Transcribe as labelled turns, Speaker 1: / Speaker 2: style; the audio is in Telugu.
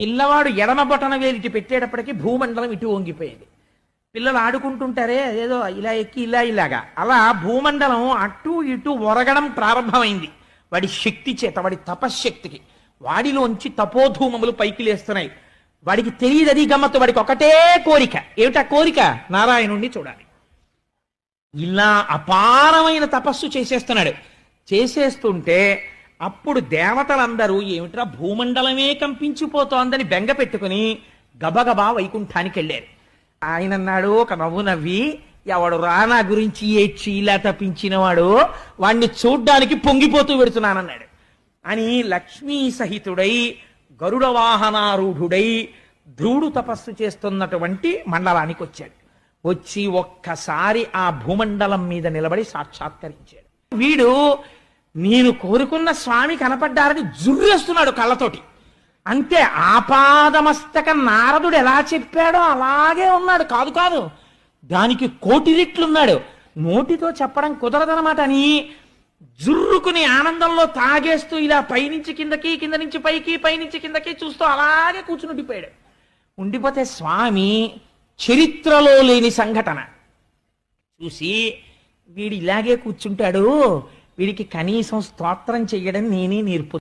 Speaker 1: పిల్లవాడు ఎడమ బొటన వేలికి పెట్టేటప్పటికి భూమండలం ఇటు వంగిపోయింది. పిల్లలు ఆడుకుంటుంటారే ఏదో ఇలా ఎక్కి ఇలా ఇలాగా. అలా భూమండలం అటు ఇటు ఒరగడం ప్రారంభమైంది. వాడి శక్తి చేత వాడి తపశ్శక్తికి. వాడిలోంచి తపోధూమములు పైకి లేస్తున్నాయి. వాడికి తెలియదు అది గమ్మత్తు వాడికి ఒకటే కోరిక. ఏమిటా కోరిక? నారాయణుణ్ణి చూడాలి. ఇలా అపారమైన తపస్సు చేసేస్తున్నాడు. చేసేస్తుంటే అప్పుడు దేవతలందరూ ఏమిట్రా భూమండలమే కంపించిపోతోందని బెంగ పెట్టుకుని గబగబా వైకుంఠానికి వెళ్ళారు. ఆయన అన్నాడు ఒక నవ్వు నవ్వి ఎవడు రానా గురించి ఏడ్చి ఇలా తప్పించినవాడు వాణ్ణి చూడ్డానికి పొంగిపోతూ పెడుతున్నానన్నాడు అని లక్ష్మీ సహితుడై గరుడ వాహనారూఢుడై ధ్రువుడు తపస్సు చేస్తున్నటువంటి మండలానికి వచ్చాడు. వచ్చి ఒక్కసారి ఆ భూమండలం మీద నిలబడి సాక్షాత్కరించాడు. వీడు నేను కోరుకున్న స్వామి కనపడ్డారని జుర్రేస్తున్నాడు కళ్ళతోటి. అంతే ఆపాదమస్తక నారదుడు ఎలా చెప్పాడో అలాగే ఉన్నాడు. కాదు కాదు. దానికి కోటి రెట్లున్నాడు. నోటితో చెప్పడం కుదరదనమాట అని జుర్రుకుని ఆనందంలో తాగేస్తూ ఇలా పైనుంచి కిందకి కింద నుంచి పైకి పైనుంచి కిందకి చూస్తూ అలాగే కూర్చుని ఉండిపోయాడు. ఉండిపోతే స్వామి చరిత్రలో లేని సంఘటన. చూసి వీడు ఇలాగే కూర్చుంటాడు. వీడికి కనీసం స్తోత్రం చెయ్యడం నేనే నేర్పు